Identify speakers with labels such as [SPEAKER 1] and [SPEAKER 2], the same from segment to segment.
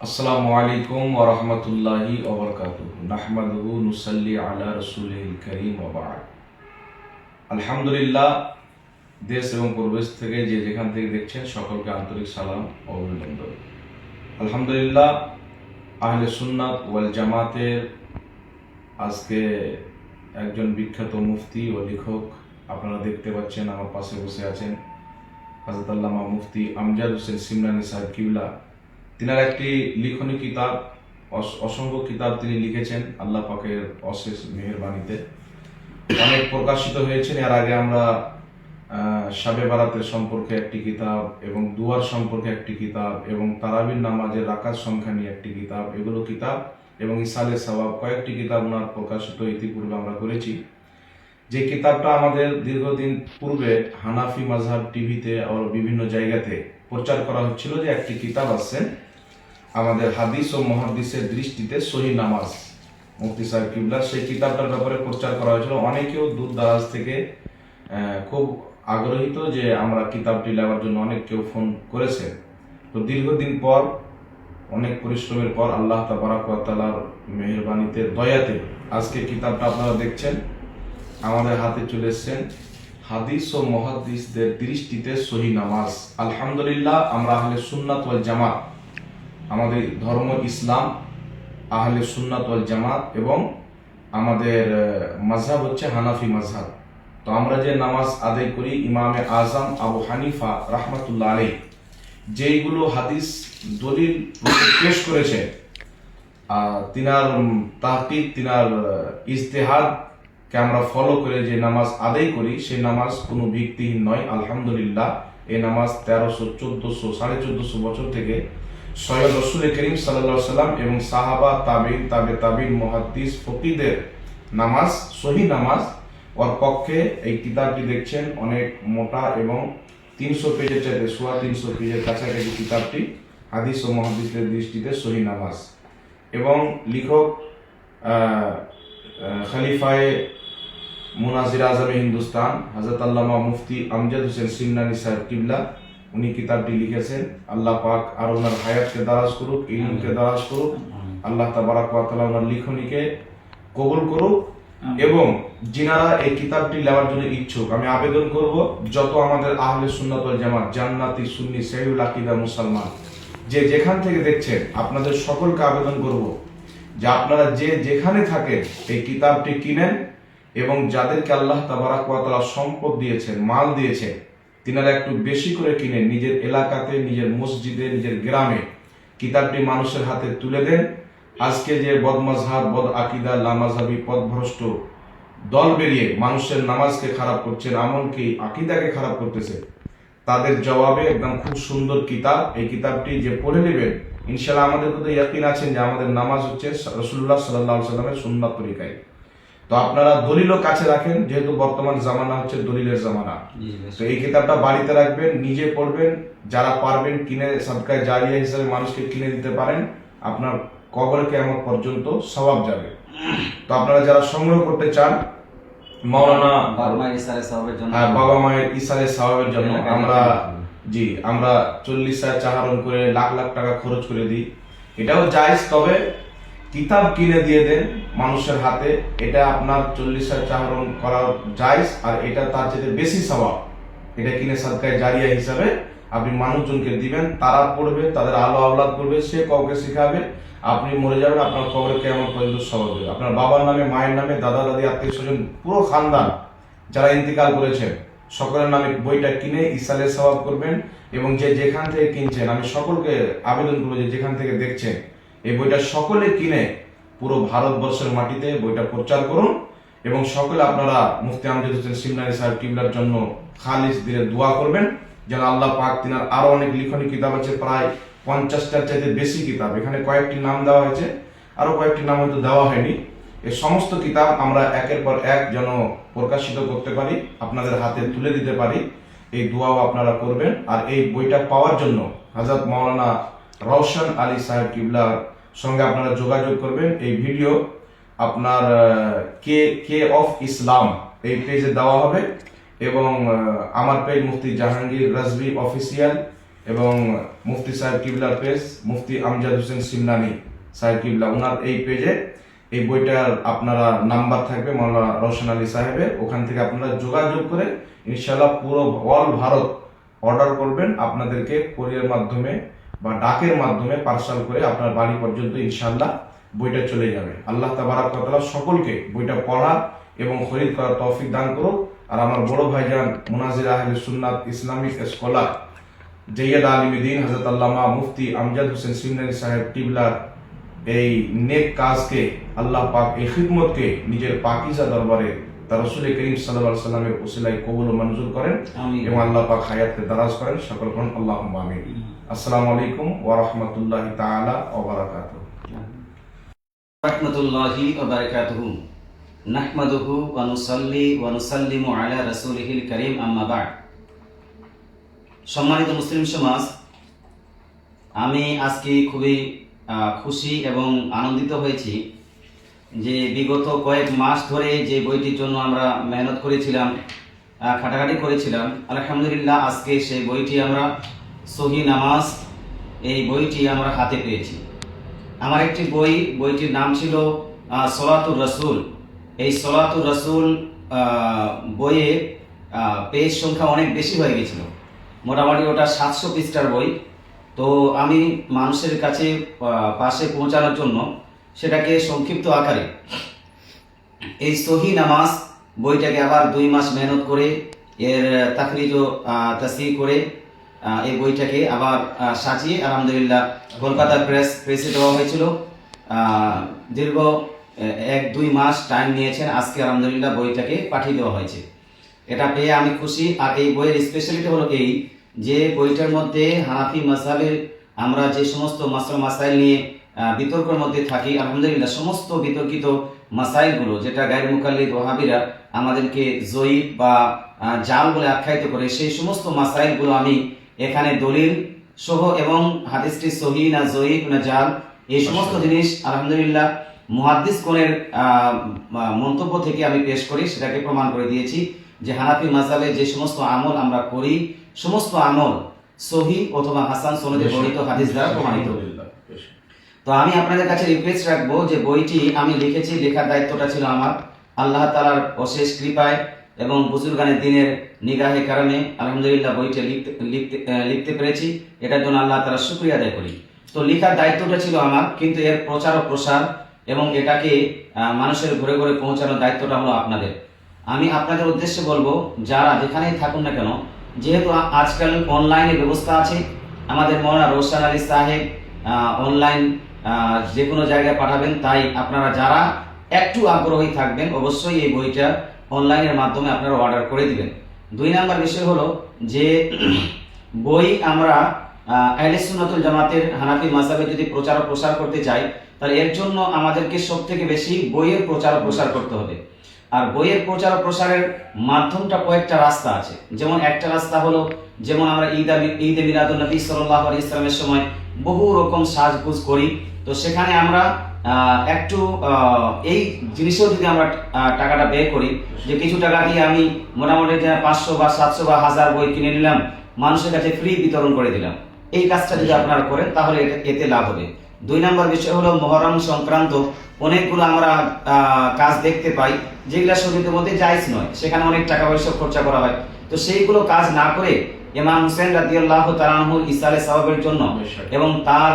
[SPEAKER 1] আসসালামু আলাইকুম ওয়া রাহমাতুল্লাহি ওয়া বারাকাতুহু। নাহমাদুহু নুসাল্লি আলা রাসূলিল কারীম ওয়া বা'দ। আলহামদুলিল্লাহ, দেশ এবং পরিবেশ থেকে যে যেখান থেকে দেখছেন, সকলকে আন্তরিক সালাম ও অভিনন্দন। আলহামদুলিল্লাহ, আহলে সুন্নাত ওয়াল জামাতের আজকে একজন বিখ্যাত মুফতি ও লেখক, আপনারা দেখতে পাচ্ছেন, আমার পাশে বসে আছেন, হাজরত আল্লামা মুফতি আমজাদ হোসেন সিমরানি সাহেব কিবলা। তিনার একটি লিখনী কিতাব, অস- অসংখ্য কিতাব তিনি লিখেছেন আল্লাহ পাকের অশেষ মেহেরবানিতে। অনেক প্রকাশিত হয়েছেন। এর আগে আমরা সাবে বারাতের সম্পর্কে একটি কিতাব এবং দুয়ার সম্পর্কে একটি কিতাব এবং তারাবির নামাজের রাকাত সংখ্যা নিয়ে একটি কিতাব, এগুলো কিতাব এবং ইসালে সবাব কয়েকটি কিতাব ওনার প্রকাশিত ইতিপূর্বে আমরা করেছি। যে কিতাবটা আমাদের দীর্ঘদিন পূর্বে হানাফি মাজহাব টিভিতে আর বিভিন্ন জায়গাতে প্রচার করা হচ্ছিল যে একটি কিতাব আছে আমাদের হাদিস ও মহাদিসের দৃষ্টিতে সহি নামাজ। মুফতি সাহেব কিবলার সেই কিতাবটার ব্যাপারে প্রচার করা হয়েছিল। অনেকেও দূর দারাজ থেকে খুব আগ্রহীত যে আমরা কিতাবটি নেওয়ার জন্য অনেক কেউ ফোন করেছেন তো দীর্ঘদিন পর, অনেক পরিশ্রমের পর আল্লাহ তাবারাকাতালার মেহরবানিতে, দয়াতে আজকে কিতাবটা আপনারা দেখছেন। আমাদের হাতে চলে এসেছেন হাদিস ও মহাদিসদের দৃষ্টিতে সহি নামাজ। আলহামদুলিল্লাহ, আমরা আহলে সুন্নাত ওয়াল জামাত আমাদের ধর্ম, ইসলাম, আহলে সুন্নাত ওয়াল জামাত এবং আমাদের মাঝহাব হচ্ছে হানাফি মাঝহাব তো আমরা যে নামাজ আদায় করি, ইমামে আজম আবু হানিফা রাহমাতুল্লাহ আলাই যেইগুলো হাদিস দলিল পেশ করেছে তিনার তাহকিক, তিনার ইজতেহাদ কে আমরা ফলো করে যে নামাজ আদায় করি, সেই নামাজ কোনো ভিত্তিহীন নয়। আলহামদুলিল্লাহ, এই নামাজ তেরোশো চোদ্দশো, সাড়ে চোদ্দশো বছর থেকে সৈয়দ রসুল করিম সাল্লা সাল্লাম এবং সাহাবা, তাবিন, তাবে তাবিন, মহাদ্দিস, ফকিদের নামাজ, সহি নামাজ ওর পক্ষে এই কিতাবটি দেখছেন অনেক মোটা এবং তিনশো পেজের চাইতে সোয়া তিনশো পেজের কাছাকাছি কিতাবটি হাদিস ও মহাদিসের দৃষ্টিতে সহি নামাজ। এবং লেখক খলিফায়ে মুনাজির আজমে হিন্দুস্তান, হজরত আল্লামা মুফতি আমজাদ হোসেন সিমনানি সাহেব কিবলা উনি কিতাবটি লিখেছেন আল্লাহ পাক আর ওনার হায়াতকে দারাজ করুক ইলমকে দারাজ করুক আল্লাহ তাবারাক ওয়া তাআলা ওনার লিখনীকে কবুল করুক এবং যিনারা এই কিতাবটি নেওয়ার জন্য ইচ্ছুক আমি আবেদন করব যত আমাদের আহলে সুন্নাত জামাত জান্নাতি সুন্নি সহিউল আকিদা মুসলমান যে যেখান থেকে দেখছেন আপনাদের সকলকে আবেদন করব যে আপনারা যে যেখানে থাকেন এই কিতাবটি কিনেন এবং যাদেরকে আল্লাহ তাবারাক ওয়া তাআলা সম্পদ দিয়েছেন মাল দিয়েছেন তিনারা একটু বেশি করে কিনে নিজের এলাকাতে, নিজের মসজিদে, নিজের গ্রামে কিতাবটি মানুষের হাতে তুলে দেন। আজকে যে বদমাজহাব, বদ আকিদা লামাজহাবি পথভ্রষ্ট দল বেরিয়ে মানুষের নামাজকে খারাপ করছেন এমনকি আকিদাকে খারাপ করতেছে, তাদের জবাবে একদম খুব সুন্দর কিতাব। এই কিতাবটি যে পড়ে নেবেন ইনশাল্লাহ আমাদের প্রতি ইয়াকিন আছেন যে আমাদের নামাজ হচ্ছে রসুল্লাহ সাল্লাহ সাল্লামের সুন্নাত তরিকায়। তো আপনারা দলিলও কাছে রাখেন যেহেতু বর্তমান জামানা হচ্ছে দলিলের জামানা। তো এই কিতাবটা বাড়িতে রাখবেন নিজে পড়বেন যারা পারবেন কিনে সদকায় জারিয়া হিসেবে মানুষকে কিনে দিতে পারেন আপনার কবর কেমন পর্যন্ত স্বভাব যাবে। তো আপনারা যারা সংগ্রহ করতে চান মাওলানা
[SPEAKER 2] বাবা
[SPEAKER 1] হ্যাঁ, মায়ের ইসারে সাহাবের জন্য আমরা জি আমরা চল্লিশ হাজার চাহারণ করে লাখ লাখ টাকা খরচ করে দিই। এটাও জায়জ তবে কিতাব কিনে দিয়ে দেন মানুষের হাতে। এটা আপনার চল্লিশ হাজার চাহারণ করা জায়জ, আর এটা তার চেয়ে বেশি স্বভাব এটা কিনে সরকারি জারিয়া হিসাবে আপনি মানুষজনকে দিবেন, তারা পড়বে, তাদের আলো আওলাদ করবে, সে কাউকে শিখাবে, আপনি মরে যাবেন, আপনার কবরে কেমন পর্যন্ত স্বভাব হবে। আপনার বাবার নামে, মায়ের নামে, দাদা, দাদি, আত্মীয় স্বজন, পুরো খানদান যারা ইন্তিকাল করেছেন, সকলের নামে বইটা কিনে ইসালে সবাব করবেন এবং যে যেখান থেকে কিনছেন, আমি সকলকে আবেদন করব যে যেখান থেকে দেখছেন এই বইটা সকলে কিনে পুরো ভারতবর্ষের মাটিতে বইটা প্রচার করুন এবং সকলে আপনারা মুফতি আমজাদ হোসেন সিমনারি সাহেব কিবলার জন্য খালিস দিলে দোয়া করবেন, যেন আল্লাহ পাক তিনার আরও অনেক লিখনী কিতাব আছে, প্রায় পঞ্চাশটার চাইতে বেশি কিতাব। এখানে কয়েকটি নাম দেওয়া হয়েছে, আরও কয়েকটি নাম হয়তো দেওয়া হয়নি। এই সমস্ত কিতাব আমরা একের পর এক যেন প্রকাশিত করতে পারি, আপনাদের হাতে তুলে দিতে পারি, এই দোয়াও আপনারা করবেন। আর এই বইটা পাওয়ার জন্য হজরত মাওলানা রওশন আলী সাহেব কিবলার সঙ্গে আপনারা যোগাযোগ করবেন। এই ভিডিও আপনার কে কে অফ ইসলাম এই পেজে দেওয়া হবে এবং আমার পেজ মুফতি জাহাঙ্গীর রাজবি অফিসিয়াল এবং মুফতি সাহেব কিবলার পেজ মুফতি আমজাদ হোসেন সিমনানি সাহেব কিবলা ওনার এই পেজে এই বইটার আপনারা নাম্বার থাকবে মাওলানা রোশন আলী সাহেবের। ওখান থেকে আপনারা যোগাযোগ করে ইনশাল্লাহ পুরো অল ভারত অর্ডার করবেন। আপনাদেরকে কোরিয়ার মাধ্যমে বা ডাকের মাধ্যমে পার্সাল করে আপনার বাড়ি পর্যন্ত ইনশাল্লাহ বইটা চলে যাবে। আল্লাহ তাবারাক ওয়া সকলকে বইটা পড়া এবং খরিদ করার তৌফিক দান করুক। আর আমার বড় ভাইজান মুনাজির আহলে সুন্নাত ইসলামিক স্কলার জৈয়দ আলিমুদ্দিন হযরত আল্লামা মুফতি আমজাদ হোসেন সিমনানি সাহেব টিবলার এই নেক কাজকে আল্লাহ পাক এই খিদমতকে নিজের পাকিজা দরবারে তার রসুল করিম আলাইহি সাল্লামের উসিলায় কবুল ও মঞ্জুর করেন। এবং আল্লাহ পাক হায়াতকে দারাজ করেন। সকল কোন আল্লাহ আমিন। আসসালামু আলাইকুম ওয়া রাহমাতুল্লাহি তাআলা ওয়া বারাকাতুহু।
[SPEAKER 2] রহমতুল্লাহি ওয়া বারাকাতুহু। নাহমাদুহু ওয়া নুসাল্লি ওয়া নুসাল্লিমু আলা রাসূলিহিল কারীম, আম্মা বা'দ। সম্মানিত মুসলিম সমাজ, আমি আজকে খুবই খুশি এবং আনন্দিত হয়েছি যে বিগত কয়েক মাস ধরে যে বইটির জন্য আমরা মেহনত করেছিলাম খাটাখাটি করেছিলাম, আলহামদুলিল্লাহ আজকে সেই বইটি আমরা সহি নামাজ, এই বইটি আমরা হাতে পেয়েছি। আমার একটি বই, বইটির নাম ছিল সলাতুর রসুল। এই সলাতুর রসুল বইয়ে পেজ সংখ্যা অনেক বেশি হয়ে গেছিল। মোটামুটি ওটা সাতশো পৃষ্ঠার বই। তো আমি মানুষের কাছে পাশে পৌঁছানোর জন্য সেটাকে সংক্ষিপ্ত আকারে। এই সহি নামাজ বইটাকে আবার দুই মাস মেহনত করে, এর তাকরিজ তাসি করে এই বইটাকে আবার সাজিয়ে আলহামদুলিল্লাহ কলকাতা প্রেস, প্রেসে দেওয়া হয়েছিল। দীর্ঘ এক, দুই মাস টাইম নিয়েছেন। আজকে আলহামদুলিল্লাহ বইটাকে পাঠিয়ে দেওয়া হয়েছে। এটা পেয়ে আমি খুশি। আর এই বইয়ের স্পেশালিটি হলো এই যে বইটার মধ্যে হানাফি মাসাবের আমরা যে সমস্ত মাসাল, মাসাইল নিয়ে বিতর্কের মধ্যে থাকি, আলহামদুলিল্লাহ সমস্ত বিতর্কিত মাসাইলগুলো, যেটা গায়ের মুকাল্লিদ ওহাবিরা আমাদেরকে জয়ী বা জাল বলে আখ্যায়িত করে, সেই সমস্ত মাসাইলগুলো আমি এখানে দলিল সহ এবং হাদিসটি সহি না জয়ীব না জাল এই সমস্ত জিনিস আলহামদুলিল্লাহ মুহাদ্দিস কোণের মন্তব্য থেকে আমি পেশ করি সেটাকে প্রমাণ করে দিয়েছি যে হানাফি মাসালে যে সমস্ত আমল আমরা করি সমস্ত আমল সহি অথবা হাসান সনদে বর্ণিত হাদিস দ্বারা প্রমাণিত। তো আমি আপনাদের কাছে রিকোয়েস্ট রাখব যে বইটি আমি লিখেছি লেখার দায়িত্বটা ছিল আমার। আল্লাহ তালার অশেষ কৃপায় এবং বুজুর্গানের দিনের নিগাহে কারণে আলহামদুলিল্লাহ বইটা লিখতে লিখতে লিখতে পেরেছি। এটার জন্য আল্লাহ তালা শুক্রিয়া আদায় করি। তো লেখার দায়িত্বটা ছিল আমার, কিন্তু এর প্রচার ও প্রসার এবং এটাকে মানুষের ঘরে ঘরে পৌঁছানোর দায়িত্বটা হলো আপনাদের। আমি আপনাদের উদ্দেশ্যে বলব, যারা যেখানেই থাকুন না কেন, যেহেতু আজকাল অনলাইনে ব্যবস্থা আছে, আমাদের মৌলানা রোশান আলী সাহেব অনলাইন যে কোনো জায়গায় পাঠাবেন, তাই আপনারা যারা একটু আগ্রহী থাকবেন, অবশ্যই এই বইটা অনলাইনের মাধ্যমে আপনারা অর্ডার করে দিবেন। দুই নাম্বার বিষয় হলো যে, বই আমরা আহলে সুন্নাতুল জামাতের হানাফি মাসাবে যদি প্রচার প্রসার করতে চাই, তাহলে এর জন্য আমাদেরকে সব থেকে বেশি বইয়ের প্রচার প্রসার করতে হবে। আর বইয়ের প্রচার প্রসারের মাধ্যমটা কয়েকটা রাস্তা আছে। যেমন একটা রাস্তা হলো, যেমন আমরা ঈদ ঈদে মিলাদুল নবী সাল্লাহ ইসলামের সময় বহু রকম সাজগুজ করি। তো সেখানে আমরা একটু এই জিনিসেও যদি আমরা টাকাটা ব্যয় করি যে কিছু টাকা দিয়ে আমি মোটামুটি যে পাঁচশো বা সাতশো বা হাজার বই কিনে নিলাম মানুষের কাছে ফ্রি বিতরণ করে দিলাম। এই কাজটা যদি আপনারা করেন তাহলে এটা- এতে লাভ হবে। দুই নম্বর বিষয় হলো মহরম সংক্রান্ত অনেকগুলো আমরা কাজ দেখতে পাই যেগুলা শরীরের মধ্যে জায়জ নয়। সেখানে অনেক টাকা পয়সা খরচা করা হয়। তো সেইগুলো কাজ না করে ইমাম হুসেন রাদিয়াল্লাহু তাআলাহুর ইসালে সওয়াবের জন্য এবং তার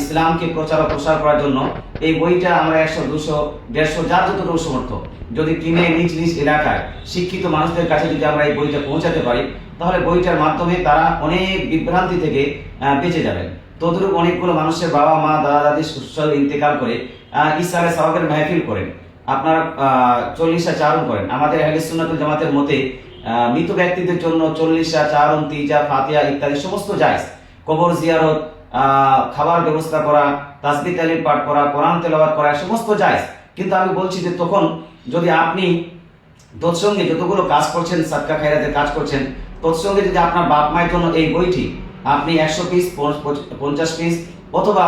[SPEAKER 2] ইসলামকে প্রচার ও প্রসার করার জন্য এই বইটা আমরা একশো দুশো দেড়শো যার যতটুকু সমর্থ যদি কিনে নিজ নিজ এলাকায় শিক্ষিত মানুষদের কাছে যদি আমরা এই বইটা পৌঁছাতে পারি তাহলে বইটার মাধ্যমে তারা অনেক বিভ্রান্তি থেকে বেঁচে যাবেন। তদরূপ অনেকগুলো মানুষের বাবা মা দাদা দাদি সুস্থল ইন্তেকাল করে ইসালে সওয়াবের মাহফিল করেন। আপনার চল্লিশা চারণ করেন। আমাদের আহলে সুন্নাতুল জামাতের মতে মৃত ব্যক্তিদের জন্য চল্লিশা চারণ, তিজা, ফাতিয়া ইত্যাদি সমস্ত জায়জ। কবর জিয়ারত খাবার ব্যবস্থা করা তাসবি তালিম পাঠ করা, কোরআন তেলাওয়াত করা সমস্ত জায়জ। কিন্তু আমি বলছি যে তখন যদি আপনি তৎসঙ্গে যতগুলো কাজ করছেন সাতকা খায়রাতের কাজ করছেন, তৎসঙ্গে যদি আপনার বাপ মায়ের জন্য এই বইটি আপনি একশো পিস পঞ্চাশ পিস অথবা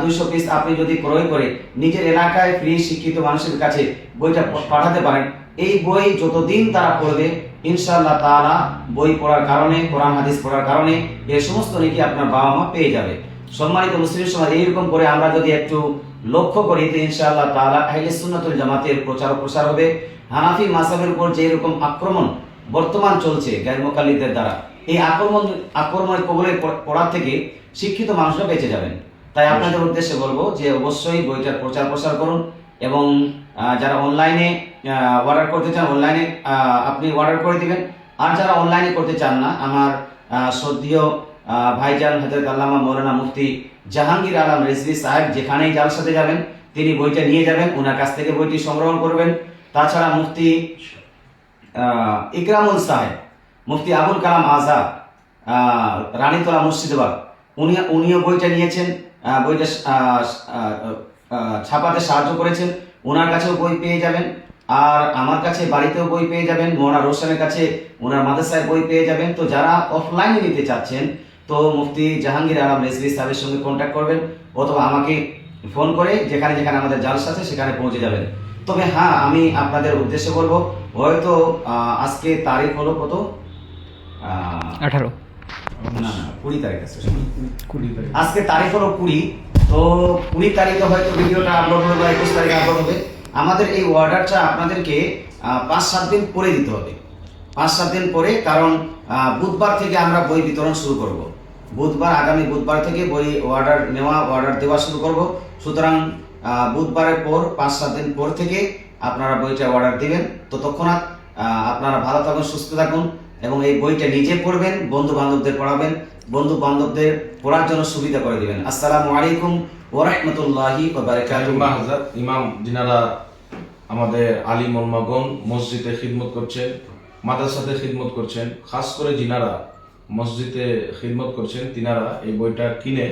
[SPEAKER 2] দুইশো পিস আপনি যদি ক্রয় করে নিজের এলাকায় ফ্রি শিক্ষিত মানুষের কাছে বইটা পাঠাতে পারেন, এই বই যতদিন তারা পড়বে ইনশাআল্লাহ তাআলা বই পড়ার কারণে, কোরআন, হাদিস পড়ার কারণে এই সমস্ত নাকি আপনার বাবা মা পেয়ে যাবে। সম্মানিত মুসলিম সমাজ, এইরকম করে আমরা যদি একটু লক্ষ্য করি তো ইনশাআল্লাহ তাআলা আহলে সুন্নাতুল জামাতের প্রচার প্রসার হবে। হানাফি মাসাবের উপর যে এরকম আক্রমণ বর্তমান চলছে গায়রমকালীদের দ্বারা, এই আক্রমণ, আক্রমণের কবলে প- পড়ার থেকে শিক্ষিত মানুষরা বেঁচে যাবেন। তাই আপনাদের উদ্দেশ্যে বলব যে অবশ্যই বইটার প্রচার প্রসার করুন এবং যারা অনলাইনে অর্ডার করতে চান অনলাইনে আপনি অর্ডার করে দিবেন। আর যারা অনলাইনে করতে চান না আমার আহ, ভাইজান হজরত আল্লামা মৌলানা মুফতি জাহাঙ্গীর আলম রেজভি সাহেব যেখানেই যার সাথে যাবেন তিনি বইটা নিয়ে যাবেন ওনার কাছ থেকে বইটি সংগ্রহ করবেন। তাছাড়া মুফতি ইকরামুল সাহেব মুফতি আবুল কালাম আজাদ রানীতলা মুর্শিদাবাদ উনি উনিও বইটা নিয়েছেন বইটা ছাপাতে সাহায্য করেছেন। ওনার কাছেও বই পেয়ে যাবেন। আর আমার কাছে বাড়িতেও বই পেয়ে যাবেন মোনা রোশনের কাছে ওনার মাদ্রাসায় বই পেয়ে যাবেন। তো যারা অফলাইনে নিতে চাচ্ছেন তো মুফতি জাহাঙ্গীর আলম রেজভি সাহেবের সঙ্গে কন্ট্যাক্ট করবেন অথবা আমাকে ফোন করে যেখানে যেখানে আমাদের জালসা আছে সেখানে পৌঁছে যাবেন। তবে হ্যাঁ আমি আপনাদের উদ্দেশ্যে বলব হয়তো আজকে তারিখ হলো কত?
[SPEAKER 3] আঠারো।
[SPEAKER 2] না না কুড়ি তারিখ আছে
[SPEAKER 1] কুড়ি তারিখ।
[SPEAKER 2] আজকে তারিখ হলো কুড়ি তো কুড়ি তারিখে হয়তো ভিডিওটা আপলোড হবে বা একুশ তারিখে আপলোড হবে। আমাদের এই অর্ডারটা আপনাদেরকে পাঁচ সাত দিন পরে দিতে হবে। পাঁচ সাত দিন পরে কারণ বুধবার থেকে আমরা বই বিতরণ শুরু করব। বুধবার আগামী বুধবার থেকে বই অর্ডার নেওয়া অর্ডার দেওয়া শুরু করব। সুতরাং বুধবারের পর পাঁচ সাত দিন পর থেকে আপনারা বইটা অর্ডার দিবেন। ততক্ষণাৎ আহ, আপনারা ভালো থাকুন সুস্থ থাকুন এবং এই বইটা নিজে পড়বেন বন্ধু বান্ধবদের পড়াবেন। বন্ধু বান্ধবদের পড়ার জন্য সুবিধা করে দিবেন। আসসালামু আলাইকুম ওরহমতুল্লাহি
[SPEAKER 1] ইমাম যিনারা আমাদের আলী মোহাম্মগন মসজিদে খিদমত করছেন, মাদ্রাসাতে খিদমত করছেন, খাস করে যিনারা মসজিদে খিদমত করছেন, তিনারা এই বইটা কিনে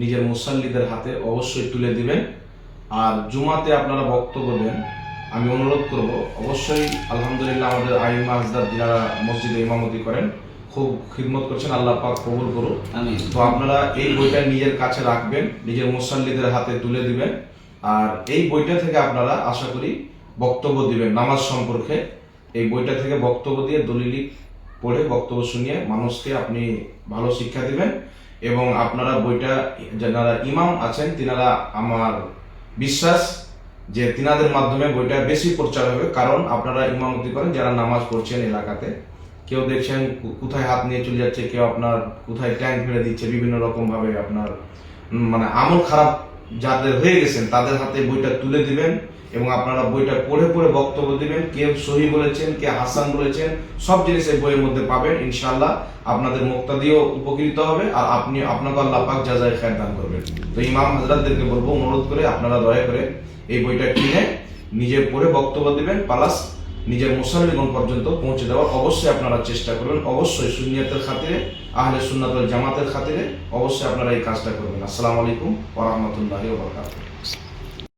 [SPEAKER 1] নিজের মুসাল্লিদের হাতে অবশ্যই তুলে দিবেন। আর জুমাতে আপনারা বক্তব্য দেন, আমি অনুরোধ করব, অবশ্যই আলহামদুলিল্লাহ আমাদের আইমা হাজরাত যিনারা মসজিদে ইমামতি করেন খুব খিদমত করছেন আল্লাহ পাক কবুল করুন তো আপনারা এই বইটা নিজের কাছে রাখবেন নিজের মুসাল্লিদের হাতে তুলে দিবেন। আর এই বইটা থেকে আপনারা আশা করি বক্তব্য দিবেন নামাজ সম্পর্কে। এই বইটা থেকে বক্তব্য দিয়ে দলিলি পড়ে বক্তব্য শুনিয়ে মানুষকে আপনি ভালো শিক্ষা দিবেন। এবং আপনারা বইটা যারা ইমাম আছেন তিনারা আমার বিশ্বাস যে তিনাদের মাধ্যমে বইটা বেশি প্রচার হবে। কারণ আপনারা ইমামতি করেন যারা নামাজ পড়ছেন এলাকাতে। কেউ দেখছেন কোথায় হাত নিয়ে চলে যাচ্ছে, কেউ আপনার কোথায় ট্যাঙ্ক ফেলে দিচ্ছে, বিভিন্ন রকম ভাবে আপনার মানে আমল খারাপ যাদের হয়ে গেছেন, তাদের হাতে বইটা তুলে দিবেন এবং আপনারা বইটা পড়ে পড়ে বক্তব্য দিবেন, কে সহি বলেছেন, কে হাসান বলেছেন, সব জিনিস এই বইয়ের মধ্যে পাবেন, ইনশাআল্লাহ আপনাদের মুক্তা দিয়েও উপকৃত হবে আর আপনি, আপনাকে আল্লাহ পাক যাজায় খায় দান করবেন। তো ইমাম হাজরাতদেরকে বলব, অনুরোধ করে আপনারা দয়া করে এই বইটা কিনে নিজে পড়ে বক্তব্য দিবেন, প্লাস নিজের মুসল্লিগণ পর্যন্ত পৌঁছে দেওয়ার অবশ্যই আপনারা চেষ্টা করবেন। অবশ্যই সুনিয়তের খাতিরে, আহলে সুন্নাতুল জামাতের খাতিরে অবশ্যই আপনারা এই কাজটা করবেন। আসসালামু আলাইকুম ওরহামতুল্লাহ বরকাত